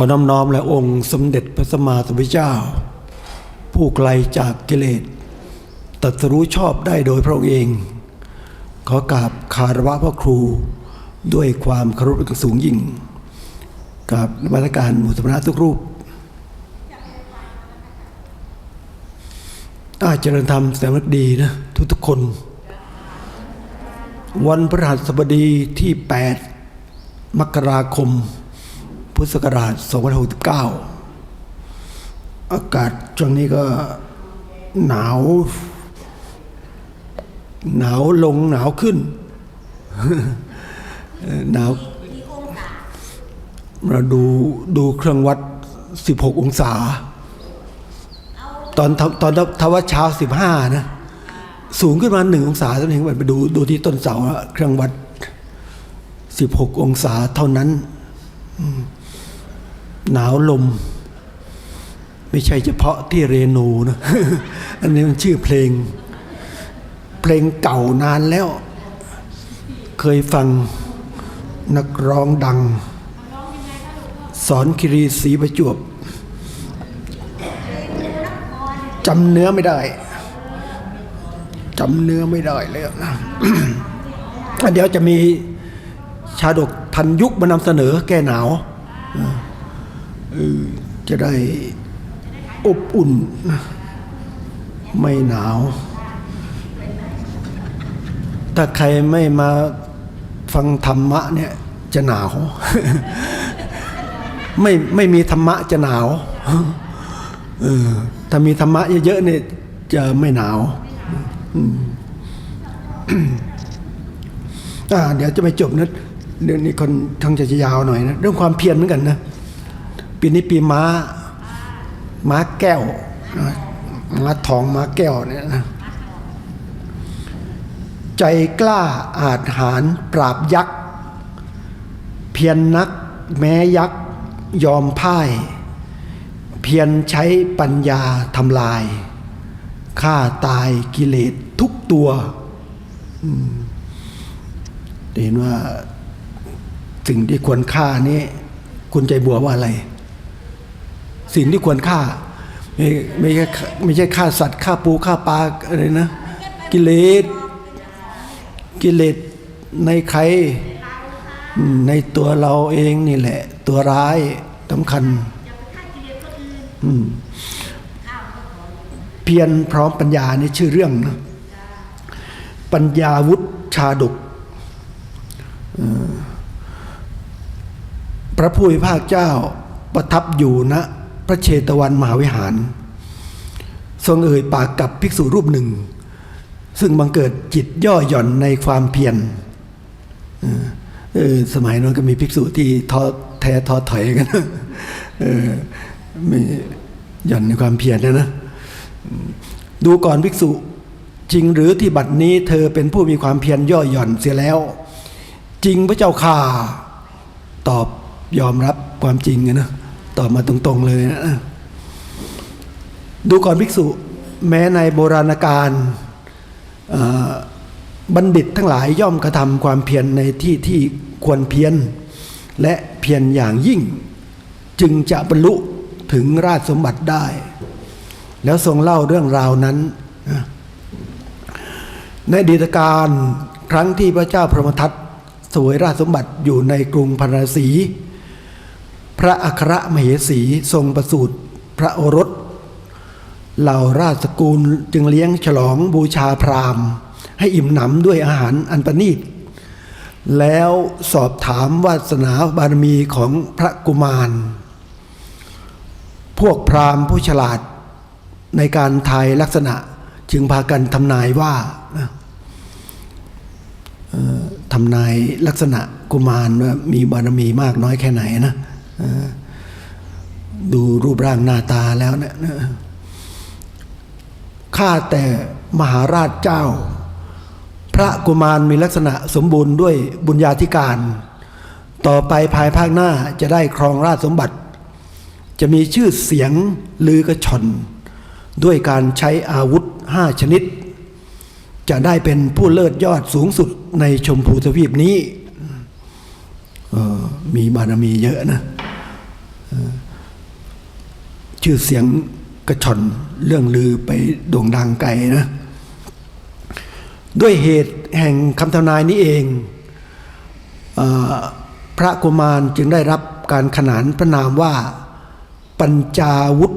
อน้อมน้อมและองค์สมเด็จพระสัมมาสัมพุทธเจ้า ผู้ไกลจากกิเลสตรัสรู้ชอบได้โดยพระองค์เอง ขอกราบคารวะพ่อครูด้วยความเคารพสูงยิ่งกับนมัสการหมู่สมณะทุกรูปอาเจริญธรรมแสนวักดีนะ ทุกทุกคน วันพฤหัสบดีที่ 8 มกราคม พุทธศักราช2569 อากาศช่วงนี้ก็หนาว หนาวลงหนาวขึ้น หนาวเราดูดูเครื่องวัด 16 องศา ตอนทตอนทวัดเช้า 15 นะ สูงขึ้นมาหนึ่งองศาเท่านั้นไปดูดูที่ต้นเสาเครื่องวัด 16 องศาเท่านั้น อืม หนาวลม ไม่ใช่เฉพาะที่เรนูนะ อันนี้มันชื่อเพลง เพลงเก่านานแล้ว เคยฟังนักร้องดัง สอนคิรีศรีประจวบจำเนื้อไม่ได้จำเนื้อไม่ได้เลยนะเดี๋ยวจะมีชาดกทันยุคมานำเสนอแก้หนาว จะได้อบอุ่น ไม่หนาว ถ้าใครไม่มาฟังธรรมะเนี่ยจะหนาว ไม่ไม่มีธรรมะจะหนาวเออถ้ามีธรรมะเยอะๆเนี่ยจะไม่หนาวอ่าเดี๋ยวจะไปจบนะเรื่องนี้คนทางจะยาวหน่อยนะ เรื่องความเพียรเหมือนกันนะ ปีนี้ปีม้า ม้าแก้ว ม้าทองม้าแก้วเนี่ยนะใจกล้าอาจหารปราบยักษ์ เพียรนนักแม้ยักษ์ ยอมพ่าย เพียรใช้ปัญญาทำลายฆ่าตายกิเลสทุกตัวเห็นว่าสิ่งที่ควรฆ่านี้ คุณใจบัวว่าอะไร สิ่งที่ควรฆ่า ไม่ไม่ใช่ไม่ใช่ฆ่าสัตว์ฆ่าปูฆ่าปลาอะไรนะ กิเลสกิเลสในใครในตัวเราเองนี่แหละ ตัวร้ายสำคัญเพียรพร้อมปัญญานี่ชื่อเรื่องนะปัญญาวุฒชาดกพระผู้มีพระเจ้าประทับอยู่ณพ ระเชตวันมหาวิหาร ทรงเอ่ยปากกับภิกษุรูปหนึ่ง ซึ่งบังเกิดจิตย่อหย่อนในความเพียรเออสมัยนั้นก็มีภิกษุที่ท้อแท้ท้อถอยกันเออม่หย่อนในความเพียรนะนะ ดูก่อนภิกษุจริงหรือที่บัดนี้เธอเป็นผู้มีความเพียรย่อหย่อนเสียแล้ว จริงพระเจ้าข่าตอบยอมรับความจริงนะ ตอบมาตรงๆเลยนะดูก่อนภิกษุ แม้ในโบราณกาลบัณฑิตทั้งหลายย่อมกระทำความเพียรในที่ที่ควรเพียรและเพียรอย่างยิ่ง จึงจะบรรลุถึงราชสมบัติได้ แล้วทรงเล่าเรื่องราวนั้น ในดีตการครั้งที่พระเจ้าพรหมทัตสวยราชสมบัติอยู่ในกรุงพาราสี พระอัครมเหสีทรงประสูติพระโอรส เหล่าราชสกุลจึงเลี้ยงฉลองบูชาพราหมณ์ ให้อิ่มหนำด้วยอาหารอันประณีตแล้วสอบถามวาสนาบารมีของพระกุมาร พวกพราหมณ์ผู้ฉลาดในการทายลักษณะจึงพากันทำนายว่าทำนายลักษณะกุมารว่ามีบารมีมากน้อยแค่ไหนนะ ดูรูปร่างหน้าตาแล้วเนะนะข้าแต่มหาราชเจ้า พระกุมารมีลักษณะสมบูรณ์ด้วยบุญญาธิการ ต่อไปภายภาคหน้าจะได้ครองราชสมบัติ จะมีชื่อเสียงลือกระชอนด้วยการใช้อาวุธห้าชนิด จะได้เป็นผู้เลิศยอดสูงสุดในชมพูทวีปนี้ออมีบารมีเยอะนะ ชื่อเสียงกระชอนเรื่องลือไปโด่งดังไกลนะด้วยเหตุแห่งคำทำนายนี้เองอพระกุมารจึงได้รับการขนานพระนามว่า ปัญจาวุธ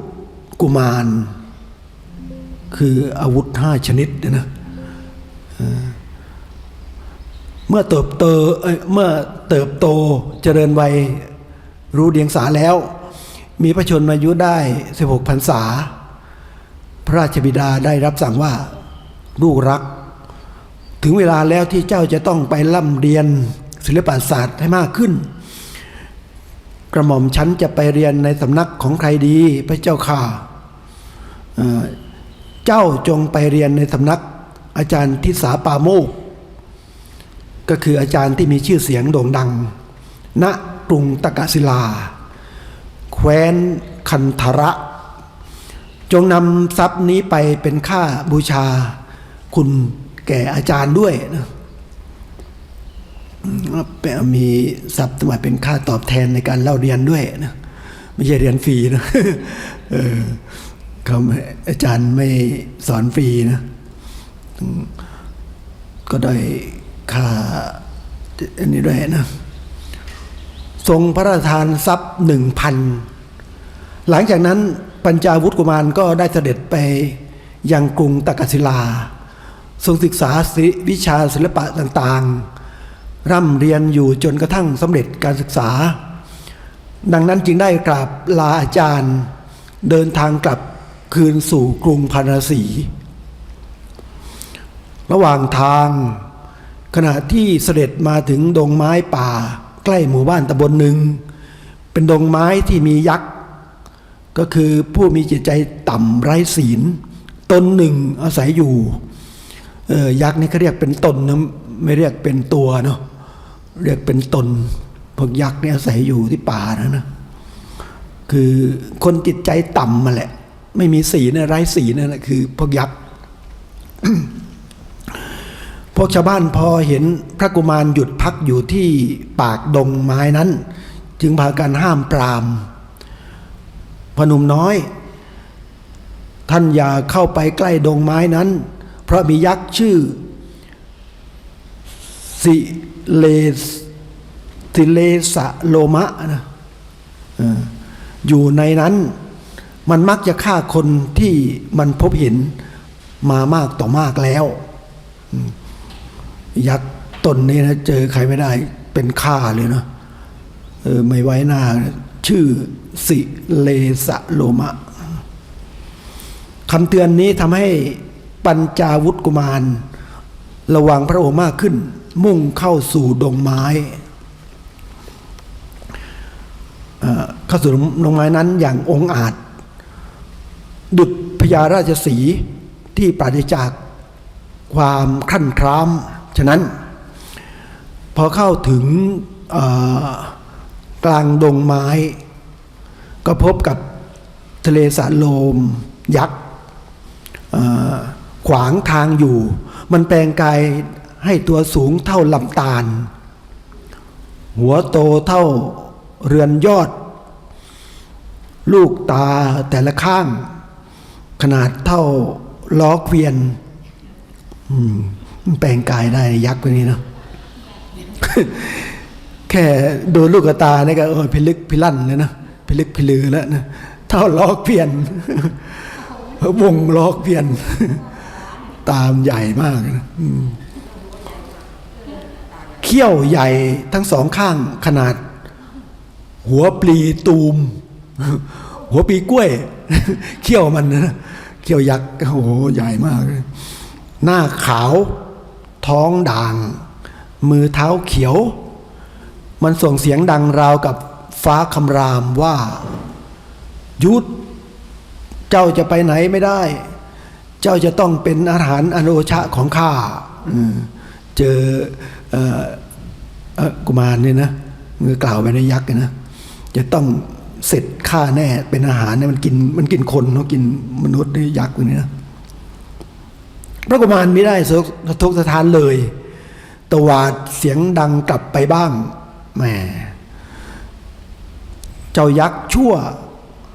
กุมาร คืออาวุธห้าชนิดนะเมื่อเติบโตเมื่อเติบโตเจริญวัย รู้เดียงสาแล้ว มีพระชนมายุได้ 16พรรษา พระราชบิดาได้รับสั่งว่าลูกรัก ถึงเวลาแล้วที่เจ้าจะต้องไปล่ำเรียนศิลปศาสตร์ให้มากขึ้น กระหม่อมฉันจะไปเรียนในสำนักของใครดีพระเจ้าค่ะเจ้าจงไปเรียนในสำนักอาจารย์ทิสาปาโมก ก็คืออาจารย์ที่มีชื่อเสียงโด่งดังณก รุงตะกศิลา แคว้นคันธระ จงนำทรัพย์นี้ไปเป็นค่าบูชา คุณแก่อาจารย์ด้วยนะมเป็นมีทรัพย์สมัยเป็นค่าตอบแทนในการเล่าเรียนด้วยนะไม่ใช่เรียนฟรีนะเออเขาอาจารย์ไม่สอนฟรีนะก็ได้ค่าอันนี้ด้วยนะ ทรงพระราชทานทรัพย์หนึ่งพันหลังจากนั้นปัญจาวุธกุมารก็ได้เสด็จไปยังกรุงตะกศิลา ทรงศึกษาศิวิชาศิลปะต่างๆ ร่ำเรียนอยู่จนกระทั่งสำเร็จการศึกษา ดังนั้นจึงได้กราบลาอาจารย์ เดินทางกลับคืนสู่กรุงพาราสีระหว่างทางขณะที่เสด็จมาถึงดงไม้ป่า ใกล้หมู่บ้านตำบลหนึ่ง เป็นดงไม้ที่มียักษ์ ก็คือผู้มีจิตใจต่ำไร้ศีล ตนหนึ่งอาศัยอยู่เออยักษ์นี่เขาเรียกเป็นตนนะไม่เรียกเป็นตัวเนาะเรียกเป็นตนพวกยักษ์นี่อาศัยอยู่ที่ป่านะนะคือคนจิตใจต่ำมาแหละ ไม่มีศีลไร้ศีลนั่นแหละคือพวกยักษ์ พวกชาวบ้านพอเห็นพระกุมารหยุดพักอยู่ที่ปากดงไม้นั้น จึงพากันห้ามปรามพนุ่มน้อย ท่านอย่าเข้าไปใกล้ดงไม้นั้น เพราะมียักษ์ชื่อ สิเลสสิเลสะโลมะนะอออยู่ในนั้นมันมักจะฆ่าคนที่มันพบเห็นมามากต่อมากแล้วอืม ยักษ์ตนนี้นะเจอใครไม่ได้เป็นฆ่าเลยเนาะเออไม่ไว้หน้า ชื่อสิเลสะโลมะคำเตือนนี้ทำให้ปัญจาวุธกุมาร ระวังพระโอมากขึ้น มุ่งเข้าสู่ดงไม้เข้าสู่ดงไม้นั้นอย่างองอาจ ดุจพญาราชสีที่ปราศจากความขั้นคราม ฉะนั้น พอเข้าถึงกลางดงไม้ ก็พบกับทะเลสาโลม ยักษ์ขวางทางอยู่ มันแปลงกายให้ตัวสูงเท่าลำตาล หัวโตเท่าเรือนยอด ลูกตาแต่ละข้าง ขนาดเท่าล้อเกวียน อืมมัน แปลงกายได้ยักษ์ตัวนี้เนาะแค่ดูลูกตาเนี่ยก็เออพิลึกพิลั่นเลยนะพิลึกพิลือแล้วนะเท่าล้อเกวียนวงล้อเกวียน ตามใหญ่มากนะเขี้ยวใหญ่ทั้งสองข้างขนาด หัวปลีตูม หัวปลีกล้วย เขี้ยวมันนะเขี้ยวยักษ์โอ้โหใหญ่มากเลยหน้าขาว ท้องด่าง มือเท้าเขียว มันส่งเสียงดังราวกับฟ้าคำรามว่ายุดเจ้าจะไปไหนไม่ได้ เจ้าจะต้องเป็นอาหารอโนชะของข้าเจอเออกุมารเนี่ยนะมือกล่าวไปในยักษ์นะจะต้องเสร็จข้าแน่เป็นอาหารเนี่ยมันกินมันกินคนเขากินมนุษย์นี่ยักษ์พวกนี้นะ พระกุมารไม่ได้สะทกสะทานเลยตวาดเสียงดังกลับไปบ้างแหมเจ้ายักษ์ชั่ว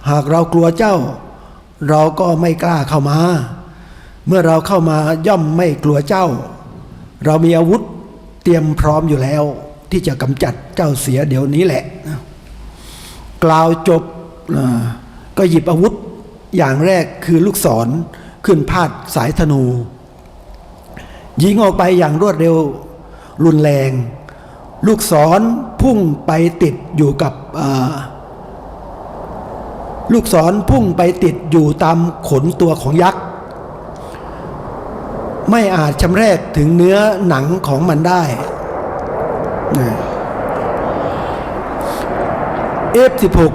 หากเรากลัวเจ้า เราก็ไม่กล้าเข้ามา เมื่อเราเข้ามาย่อมไม่กลัวเจ้า เรามีอาวุธเตรียมพร้อมอยู่แล้ว ที่จะกำจัดเจ้าเสียเดี๋ยวนี้แหละ กล่าวจบก็หยิบอาวุธอย่างแรกคือลูกศรขึ้นพาดสายธนู ยิงออกไปอย่างรวดเร็วรุนแรง ลูกศรพุ่งไปติดอยู่กับลูกศรพุ่งไปติดอยู่ตามขนตัวของยักษ์ ไม่อาจชำแรกถึงเนื้อหนังของมันได้เอฟสิบหก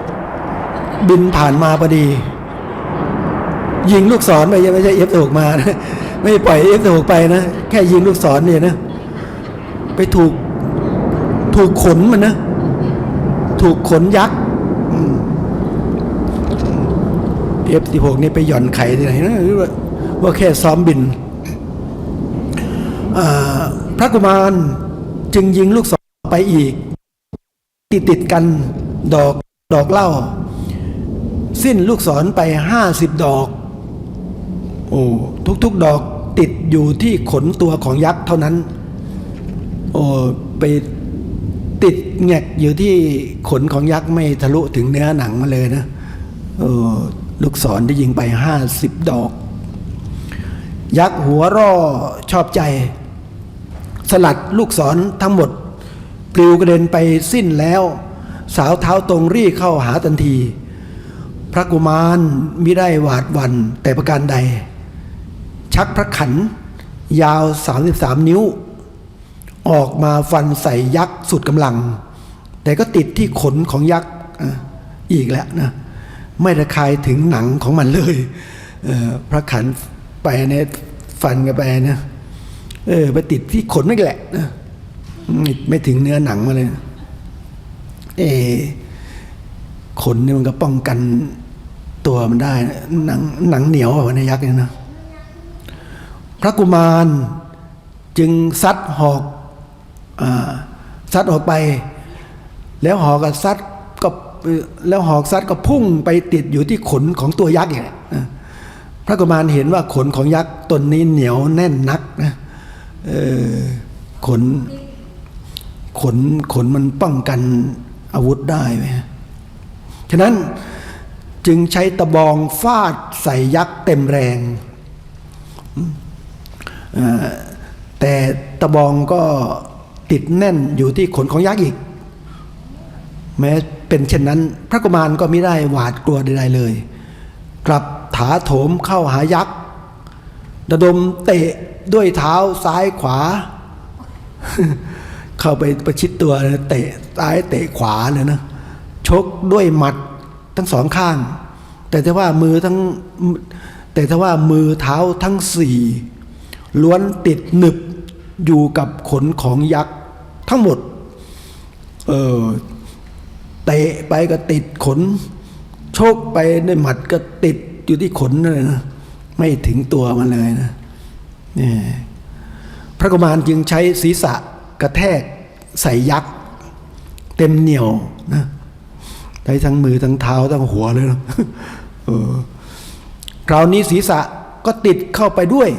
บินผ่านมาพอดี ยิงลูกศรไปยังไม่ใช่เอฟสิบหกมานะ ไม่ปล่อยเอฟหกไปนะ แค่ยิงลูกศรเนี่ยนะ ไปถูกถูกขนมันนะ ถูกขนยักษ์เอฟสิบหกนี่ไปหย่อนไข่ที่ไหนนะหรือว่าว่าแค่ซ้อมบิน พระกุมารจึงยิงลูกศรไปอีก ติดติดกันดอกดอกเล้าสิ้นลูกศรไปห้าสิบดอก โอ้ทุกๆดอก ติดอยู่ที่ขนตัวของยักษ์เท่านั้น โอ้ไปติดแงกอยู่ที่ขนของยักษ์ไม่ทะลุถึงเนื้อหนังมาเลยนะโอ้ลูกศรได้ยิงไปห้าสิบดอก ยักษ์หัวร่อชอบใจ สลัดลูกศรทั้งหมดปลิวกระเด็นไปสิ้นแล้ว สาวเท้าตรงรีเข้าหาทันที พระกุมารมิได้หวาดวันแต่ประการใด ชักพระขัน ยาว 33 นิ้ว ออกมาฟันใส่ยักษ์สุดกำลัง แต่ก็ติดที่ขนของยักษ์อีกแล้วนะไม่ระคายถึงหนังของมันเลยเออพระขันไปเนี่ยฟันกันไปนะเออไปติดที่ขนนั่นแหละนะไม่ถึงเนื้อหนังมาเลยเอขนเนี่ยมันก็ป้องกันตัวมันได้ หนังหนังเหนียวอะวะในยักษ์เนี่ยนะ ระกุมารจึงซัดหอกอซัดออกไป แล้วหอกกับซัดก็แล้วหอกซัดก็พุ่งไปติดอยู่ที่ขนของตัวยักษ์เนี่ยนะพระกุมารเห็นว่าขนของยักษ์ตนนี้เหนียวแน่นนักนะขนขนขนมันป้องกันอาวุธได้ไหมฉะนั้นจึงใช้ตะบองฟาดใส่ยักษ์เต็มแรง แต่ตะบองก็ติดแน่นอยู่ที่ขนของยักษ์อีก แม้เป็นเช่นนั้น พระกุมารก็ไม่ได้หวาดกลัวใดๆเลย กลับถาโถมเข้าหายักษ์ระดมเตะด้วยเท้าซ้ายขวา เข้าไปประชิดตัวเลยเตะซ้ายเตะขวาเลยนะชกด้วยหมัดทั้งสองข้าง แต่ถ้าว่ามือทั้งแต่ถ้าว่ามือเท้าทั้งสี่ ล้วนติดหนึบอยู่กับขนของยักษ์ทั้งหมด เออเตะไปก็ติดขน โชกไปด้วยหมัดก็ติดอยู่ที่ขนนั่นเลยนะไม่ถึงตัวมันเลยนะนี่พระกุมารจึงใช้ศีรษะกระแทกใส่ยักษ์ เต็มเหนียวนะใช้ทั้งมือทั้งเท้าทั้งหัวเลยนะเออคราวนี้ศีรษะก็ติดเข้าไปด้วย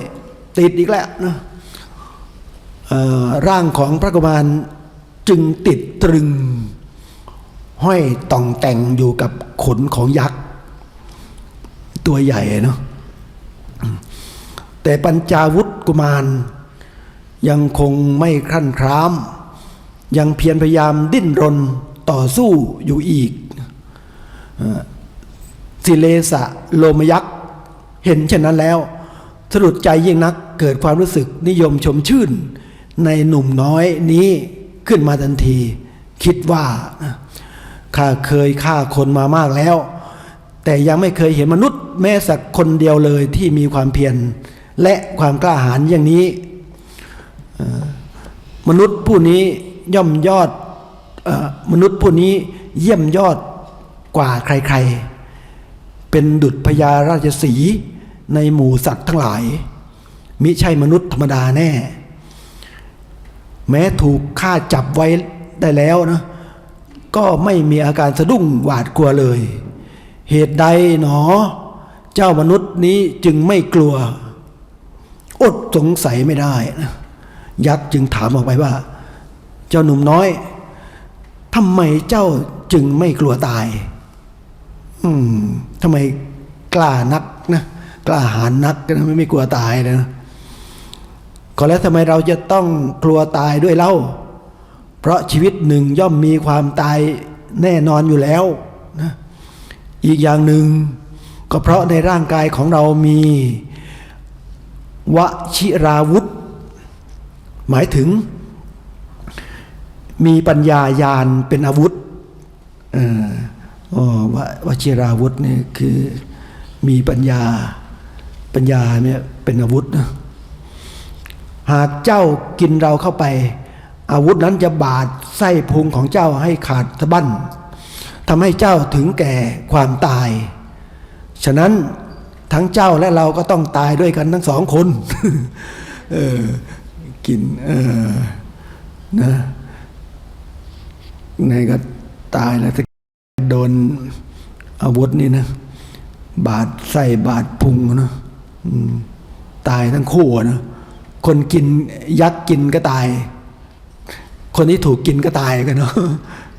ติดอีกแล้วนะร่างของพระกุมารจึงติดตรึง ห้อยต่องแต่งอยู่กับขนของยักษ์ ตัวใหญ่เนาะแต่ปัญจาวุธกุมาร ยังคงไม่ครั่นคราม ยังเพียรพยายามดิ้นรนต่อสู้อยู่อีกสิเลสะโลมยักษ์ เห็นเช่นนั้นแล้วสะดุดใจยิ่งนัก เกิดความรู้สึกนิยมชมชื่น ในหนุ่มน้อยนี้ขึ้นมาทันที คิดว่าข้าเคยฆ่าคนมามากแล้ว แต่ยังไม่เคยเห็นมนุษย์แม้สักคนเดียวเลยที่มีความเพียรและความกล้าหาญอย่างนี้ มนุษย์ผู้นี้ย่อมยอดอมนุษย์ผู้นี้เยี่ยมยอดกว่าใครๆ เป็นดุจพญาราชสีในหมู่สัตว์ทั้งหลาย มิใช่มนุษย์ธรรมดาแน่ แม้ถูกฆ่าจับไว้ได้แล้วนะ ก็ไม่มีอาการสะดุ้งหวาดกลัวเลย เหตุใดหนอ เจ้ามนุษย์นี้จึงไม่กลัว อดสงสัยไม่ได้นะยักษ์จึงถามออกไปว่า เจ้าหนุ่มน้อยทำไมเจ้าจึงไม่กลัวตาย อืมทำไมกล้านักนะ กล้าหาญนักนะไม่ไม่กลัวตายเลยนะ ก็แล้วทำไมเราจะต้องกลัวตายด้วยเล่า เพราะชีวิตหนึ่งย่อมมีความตายแน่นอนอยู่แล้วนะอีกอย่างหนึ่งก็เพราะในร่างกายของเรามีวชิราวุธ หมายถึง มีปัญญายานเป็นอาวุธอออ๋อววชิราวุธนี่คือมีปัญญาปัญญาเนี่ยเป็นอาวุธนะ หากเจ้ากินเราเข้าไป อาวุธนั้นจะบาดไส้พุงของเจ้าให้ขาดสะบั้นทำให้เจ้าถึงแก่ความตาย ฉะนั้นทั้งเจ้าและเราก็ต้องตายด้วยกันทั้งสองคนเออกินเออนะไงก็ตายแล้วถ้าโดนอาวุธนี่นะ บาดไส้บาดพุงนะตายทั้งคู่นะ คนกินยักษ์กินก็ตาย คนที่ถูกกินก็ตายกันเนาะ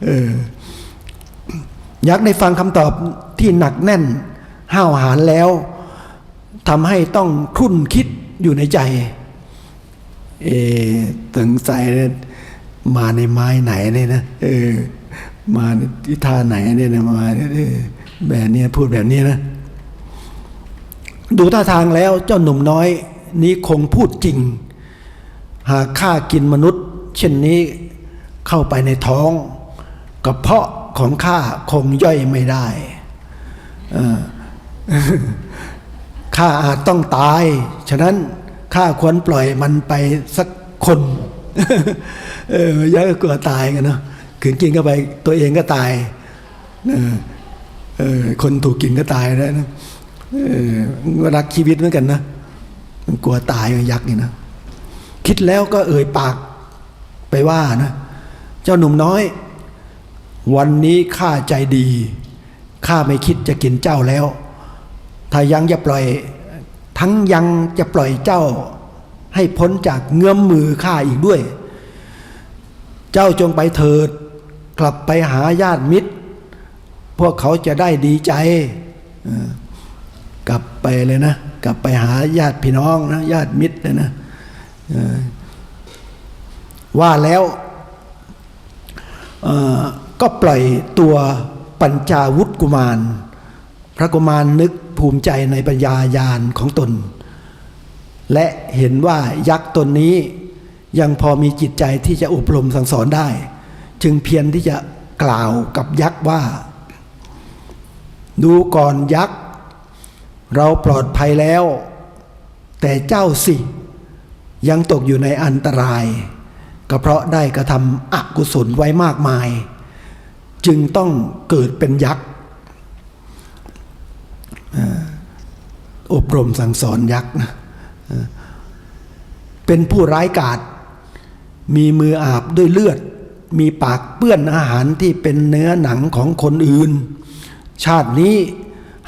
เออยักษ์ได้ฟังคำตอบที่หนักแน่น ห้าวหาญแล้วทำให้ต้องครุ่นคิดอยู่ในใจ เออตึงใส่มาในไม้ไหนเนี่ยนะเออ มาที่ท่าไหนเนี่ยนะมาเนี่ยเออแบบนี้พูดแบบนี้นะ ดูท่าทางแล้วเจ้าหนุ่มน้อย นี้คงพูดจริง หากข้ากินมนุษย์ เช่นนี้เข้าไปในท้องกระเพาะของข้าคงย่อยไม่ได้ข้าอาจต้องตาย ฉะนั้นข้าควรปล่อยมันไปสักคนเออยักษ์ก็กลัวตายกันเนาะขืนกินเข้าไปตัวเองก็ตายเออคนถูกกินก็ตายแล้วนะเออมันก็รักชีวิตเหมือนกันนะ มันกลัวตายยักษ์นี่นะคิดแล้วก็เอ่ยปากไปว่านะเจ้าหนุ่มน้อย วันนี้ข้าใจดีข้าไม่คิดจะกินเจ้าแล้ว ถ้ายังจะปล่อย ทั้งยังจะปล่อยเจ้า ให้พ้นจากเงื้อมมือข้าอีกด้วย เจ้าจงไปเถิด กลับไปหาญาติมิตร พวกเขาจะได้ดีใจ กลับไปเลยนะ กลับไปหาญาติพี่น้องนะญาติมิตรเลยนะว่าแล้วก็ปล่อยตัวปัญจาวุฒกุมาร พระกุมารนึกภูมิใจในปัญญายาณของตน และเห็นว่ายักษ์ตนนี้ยังพอมีจิตใจที่จะอบรมสั่งสอนได้ จึงเพียรที่จะกล่าวกับยักษ์ว่า ดูก่อนยักษ์ เราปลอดภัยแล้ว แต่เจ้าสิ ยังตกอยู่ในอันตราย ก็เพราะได้กระทำอกุศลไว้มากมาย จึงต้องเกิดเป็นยักษ์อบรมสั่งสอนยักษ์นะเอ่อเป็นผู้ร้ายกาจมีมืออาบด้วยเลือด มีปากเปื้อนอาหารที่เป็นเนื้อหนังของคนอื่น ชาตินี้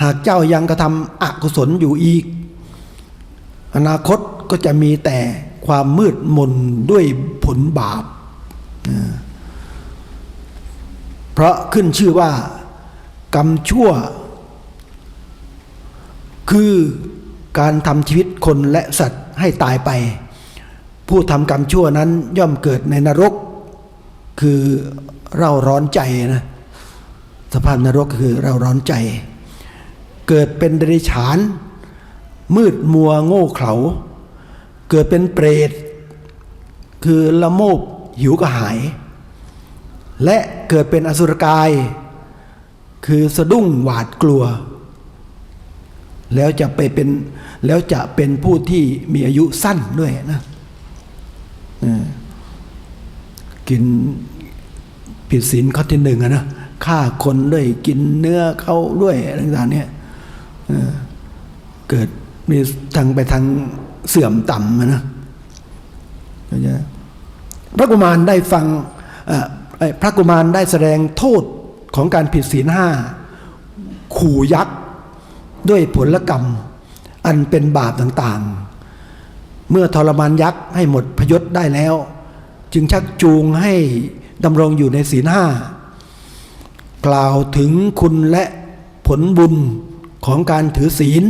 หากเจ้ายังกระทำอกุศลอยู่อีก อนาคตก็จะมีแต่ความมืดมนด้วยผลบาป เพราะขึ้นชื่อว่ากรรมชั่ว คือการทำชีวิตคนและสัตว์ให้ตายไป ผู้ทำกรรมชั่วนั้นย่อมเกิดในนรก คือเราร้อนใจนะสภาพนรกคือเราร้อนใจ เกิดเป็นเดรัจฉาน มืดมัวโง่เขลา เกิดเป็นเปรต คือละโมบหิวกระหาย และเกิดเป็นอสุรกาย คือสะดุ้งหวาดกลัว แล้วจะไปเป็นแล้วจะเป็นผู้ที่มีอายุสั้นด้วยนะกินผิดศีลข้อที่หนึ่งอะนะฆ่าคนด้วยกินเนื้อเขาด้วยต่างๆเนี่ย เกิดมีทางไปทางเสื่อมต่ำนะเข้าพระกุมารได้ฟังพระกุมารได้แสดงโทษของการผิดศีลห้าขู่ยักษ์ด้วยผลกรรม อันเป็นบาปต่างๆ เมื่อทรมานยักษ์ให้หมดพยศได้แล้ว จึงชักจูงให้ดำรงอยู่ในศีลห้ากล่าวถึงคุณและผลบุญ ของการถือศีล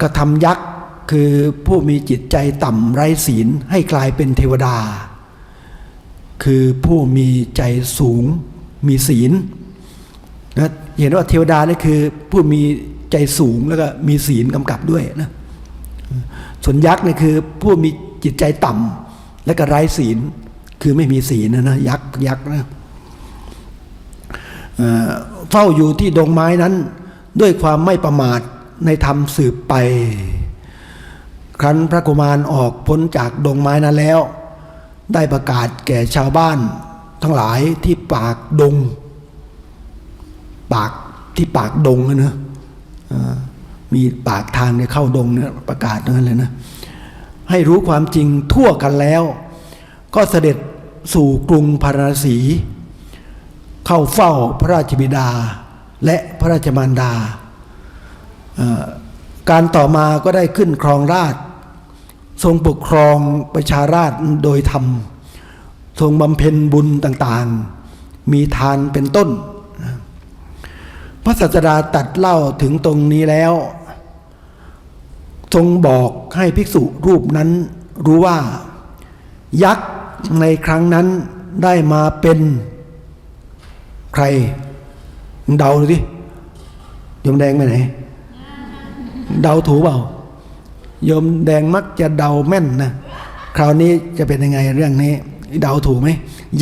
กระทำยักษ์คือผู้มีจิตใจต่ำไร้ศีลให้กลายเป็นเทวดา คือผู้มีใจสูงมีศีลนะเห็นว่าเทวดานี่คือผู้มีใจสูงแล้วก็มีศีลกำกับด้วยนะส่วนยักษ์นี่คือผู้มีจิตใจต่ำและก็ไร้ศีลคือไม่มีศีลนะนะยักษ์ยักษ์นะ เฝ้าอยู่ที่ดงไม้นั้น ด้วยความไม่ประมาทในธรรมสืบไป ครั้นพระกุมารออกพ้นจากดงไม้นั้นแล้ว ได้ประกาศแก่ชาวบ้านทั้งหลายที่ปากดง ปากที่ปากดงนะเนอะมีปากทางเนี่ยเข้าดงเนี่ยประกาศนั้นเลยนะ ให้รู้ความจริงทั่วกันแล้ว ก็เสด็จสู่กรุงพาราสี เข้าเฝ้าพระราชบิดาและพระราชมารดา การต่อมาก็ได้ขึ้นครองราช ทรงปกครองประชาราชโดยธรรม ทรงบำเพ็ญบุญต่างๆ มีทานเป็นต้น พระศาสดาตัดเล่าถึงตรงนี้แล้ว ทรงบอกให้ภิกษุรูปนั้นรู้ว่า ยักษ์ในครั้งนั้นได้มาเป็น ใครเดาดูดิโยมแดงไปไหน เดาถูกเปล่าโยมแดงมักจะเดาแม่นนะคราวนี้จะเป็นยังไงเรื่องนี้ เดาถูกไหม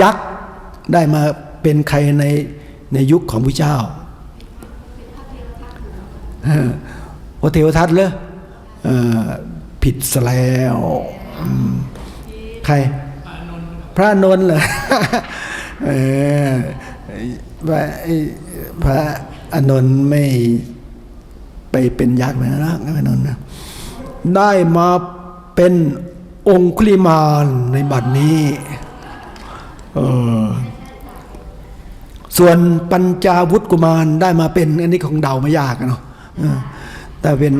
ยักษ์ได้มาเป็นใครในในยุคของพระเจ้าพระเทวทัตเลยผิดซะแล้วใคร พระนนท์เหรอ เออพระพระอานนท์ไม่ไปเป็นยักษ์เหมือนะพระอานนท์นะได้มาเป็นองคุลิมานในบัดนี้เออส่วนปัญจาวุฒกุมารได้มาเป็น อันนี้ของเดาไม่ยากอะเนาะแต่เป็น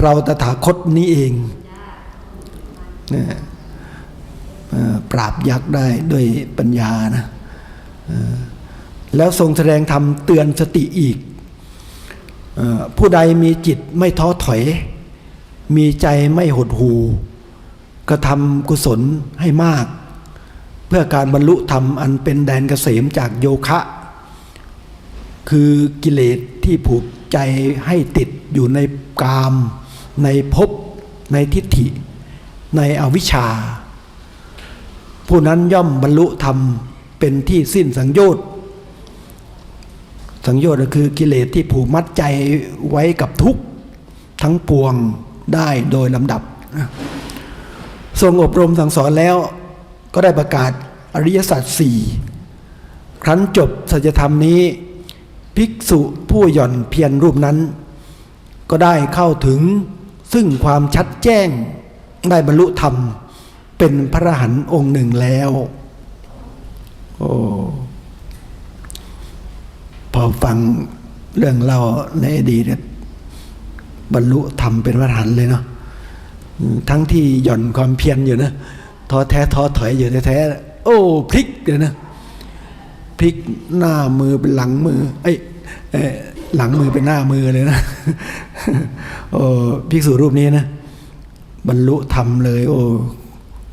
เราตถาคตนี้เองปราบยักษ์ได้ด้วยปัญญานะ แล้วทรงแสดงธรรมเตือนสติอีก ผู้ใดมีจิตไม่ท้อถอย มีใจไม่หดหูกระทำกุศลให้มาก เพื่อการบรรลุธรรมอันเป็นแดนเกษมจากโยคะ คือกิเลสที่ผูกใจให้ติดอยู่ในกาม ในภพในทิฏฐิ ในอวิชชา ผู้นั้นย่อมบรรลุธรรมเป็นที่สิ้นสังโยชน์ สังโยชน์ก็คือกิเลสที่ผูกมัดใจไว้กับทุกข์ทั้งปวงได้โดยลำดับ ทรงอบรมสั่งสอนแล้วก็ได้ประกาศอริยสัจสี่ครั้นจบสัจธรรมนี้ ภิกษุผู้หย่อนเพียรรูปนั้น ก็ได้เข้าถึงซึ่งความชัดแจ้งได้บรรลุธรรม เป็นพระหันองค์หนึ่งแล้ว โอ้ พอฟังเรื่องเล่าในอดีตเนี่ยบรรลุธรรมเป็นพระหันเลยเนาะทั้งที่หย่อนความเพียรอยู่นะท้อแท้ท้อถอยอยู่แท้ๆโอ้พลิกเลยนะพลิกหน้ามือเป็นหลังมือ เอ้ยเออหลังมือเป็นหน้ามือเลยนะโอ้ภิกษุรูปนี้นะบรรลุธรรมเลย โอ้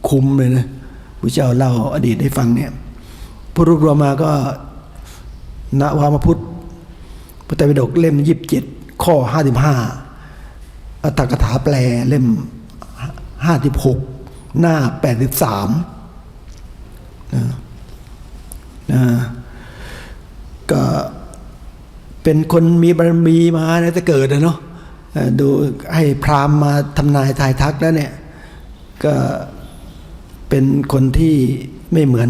คุ้มเลยนะพระเจ้าเล่าอดีตให้ฟังเนี่ยพูดรวบรวมมาก็ ณวามพุทธพุทธวิดกเล่มยี่สิบเจ็ดข้อห้าสิบห้าอัตถกถาแปลเล่มห้าสิบหกหน้าแปดสิบสามนะก็เป็นคนมีบารมีมานะจะเกิดนะเนาะดูให้พราหมณ์มาทำนายทายทักแล้วเนี่ย ก็เป็นคนที่ไม่เหมือน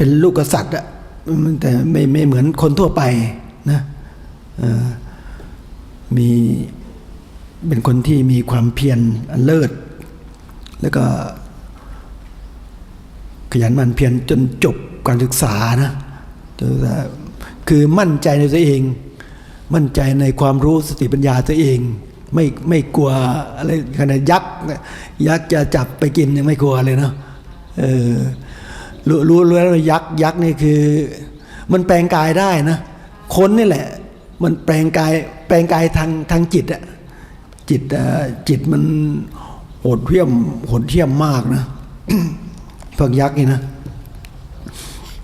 เป็นลูกกษัตริย์อะแต่ไม่ไม่เหมือนคนทั่วไปนะมีเป็นคนที่มีความเพียรอันเลิศ แล้วก็ขยันมันเพียรจนจบการศึกษานะคือมั่นใจในตัวเอง มั่นใจในความรู้สติปัญญาตัวเอง ไม่ไม่กลัวอะไรขนาดยักษ์เนี่ยยักษ์จะจับไปกินยังไม่กลัวเลยเนาะเออ รู้รู้แล้วว่ายักษ์ยักษ์นี่คือ มันแปลงกายได้นะคนนี่แหละ มันแปลงกายแปลงกายทางทางจิตอะจิตจิตมันโหดเหี้ยมโหดเหี้ยมมากนะพวกยักษ์นี่นะ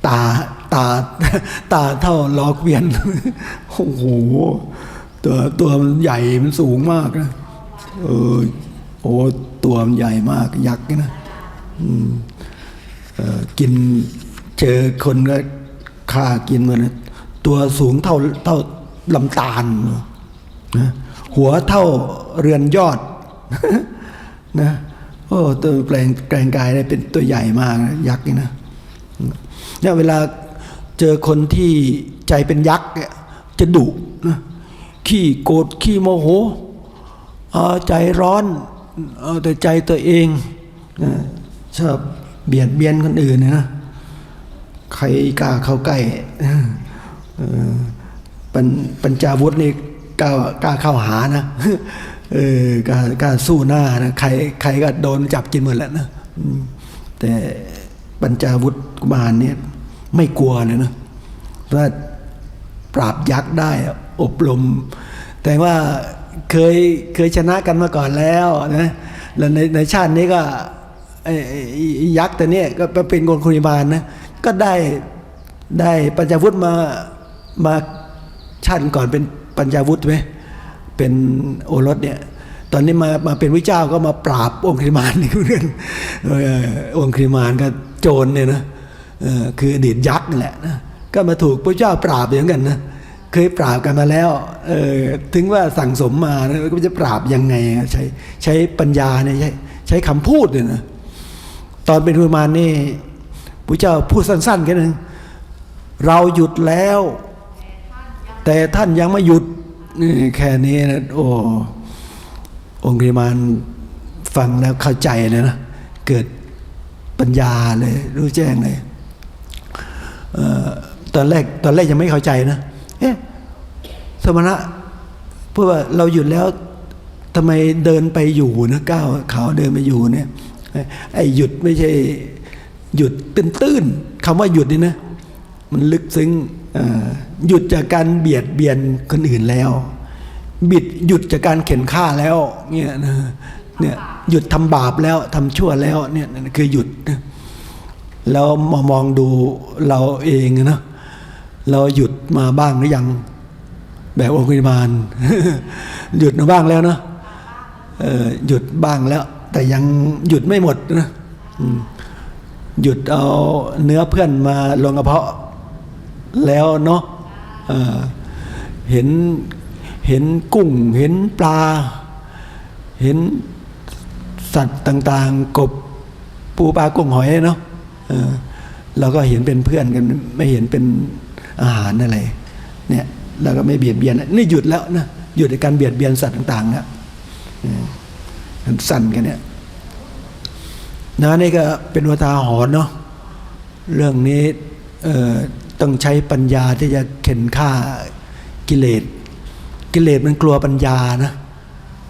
ตาตาตาเท่าล้อเกวียนโอ้โหตัวตัวมันใหญ่มันสูงมากนะเออโอ้ตัวมันใหญ่มากยักษ์นี่นะอืม กินเจอคนก็ฆ่ากินมันนตัวสูงเท่าเท่าลำตาลนะหัวเท่าเรือนยอดนะโอ้ตัวแปลงแปลงกายได้เป็นตัวใหญ่มากนะยักษ์นี่นะเนี่ยเวลาเจอคนที่ใจเป็นยักษ์เนี่ยจะดุนะขี้โกรธขี้โมโหใจร้อนเอาแต่ใจตัวเองนะชอบ เบียดเบียนคนอื่นเนยนะใครกล้าเข้าใกล้ปัญปัญจาวุธนี่กล้ากล้าเข้าหานะเออกล้ากล้าสู้หน้านะใครใครก็โดนจับกินหมดแล้วนะแต่ปัญจาวุธกุมารเนี่ยไม่กลัวเลยนะเพราะว่าปราบยักษ์ได้อบรม แต่ว่าเคยเคยชนะกันมาก่อนแล้วนะแล้วในในชาตินี้ก็ ไอ้ยักษ์แตัวเนี้ยก็เป็นคนคุริบาลนะก็ได้ได้ปัญจาวุธมามาชาติก่อนเป็นปัญจาวุธไหมเป็นโอรสเนี่ยตอนนี้มามาเป็นวิเจ้าก็มาปราบองค์คริมานนี่เรื่ององค์คริมานก็โจรเนี่ยนะคืออดีตยักษ์นั่แหละนะก็มาถูกพระเจ้าปราบอย่างกันนะเคยปราบกันมาแล้วถึงว่าสั่งสมมานะก็จะปราบยังไงใช้ใช้ปัญญาเนี่ยใช้ใช้คำพูดเนี่ยนะ ตอนเป็นคุริมานนี่พระเจ้าพูดสั้นๆแค่นั้นเราหยุดแล้ว แต่ท่านยังไม่หยุดนี่แค่นี้นะโอ้องค์ริมานฟังแล้วเข้าใจเลยนะเกิดปัญญาเลยรู้แจ้งเลยเออตอนแรกตอนแรกยังไม่เข้าใจนะเอ๊ะสมณะเพื่อว่าเราหยุดแล้วทำไมเดินไปอยู่นะก้าวเขาเดินไปอยู่เนี่ย ไอ้หยุดไม่ใช่หยุดตื้นๆคำว่าหยุดนี่นะ มันลึกซึ้งหยุดจากการเบียดเบียนคนอื่นแล้ว บิดหยุดจากการเข็นฆ่าแล้วเนี่ยนะเนี่ยหยุดทำบาปแล้วทำชั่วแล้วเนี่ยคือหยุด แล้วมามองดูเราเองนะเราหยุดมาบ้างหรือยัง แบบองค์วิมานหยุดมาบ้างแล้วเนาะเออหยุดบ้างแล้ว แต่ยังหยุดไม่หมดนะหยุดเอาเนื้อเพื่อนมาลงกระเพาะ แล้วเนาะเห็นเห็นกุ้ง เห็นปลา เห็นสัตว์ต่างๆ กบปูปลากุ้งหอยเนาะเราก็เห็นเป็นเพื่อนกันไม่เห็นเป็นอาหารอะไรเนี่ยเราก็ไม่เบียดเบียนนี่หยุดแล้วนะหยุดในการเบียดเบียนสัตว์ต่างๆแล้ว สั้นกันเนี่ยนะนี่ก็เป็นวาทาหรณ์เนาะเรื่องนี้ต้องใช้ปัญญาที่จะเข็นฆ่ากิเลส กิเลสมันกลัวปัญญานะ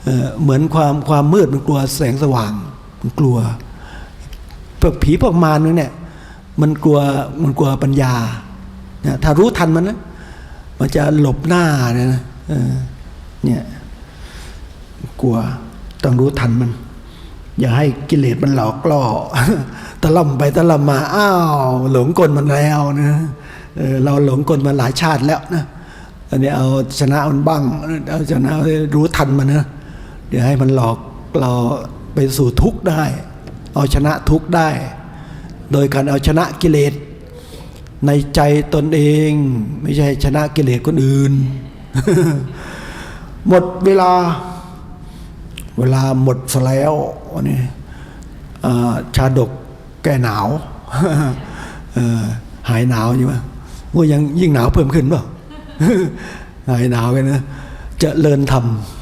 เเหมือนความความมืดมันกลัวแสงสว่างมันกลัวพวกผีพวกมารเนี่ยมันกลัวมันกลัวปัญญานะถ้ารู้ทันมันนะมันจะหลบหน้าเนี่ยนะเเนี่ยกลัว ต้องรู้ทันมัน อย่าให้กิเลสมันหลอกล่อตะล่ำไปตะล่ำมาอ้าวหลงกลมันแล้วนะเเราหลงกลมาหลายชาติแล้วนะอันนี้เอาชนะมันบ้างเอาชนะรู้ทันมันนะเดี๋ยวให้มันหลอกเราไปสู่ทุกข์ได้ เอาชนะทุกข์ได้ โดยการเอาชนะกิเลสในใจตนเอง ไม่ใช่ชนะกิเลสคนอื่น หมดเวลา เวลาหมดสแล้ววันนี้อ่ชาดกแก้หนาวหายหนาวใช่ไหมว่ายังยิ่งหนาวเพิ่มขึ้นป่าหายหนาวกันนะจะเลินทำ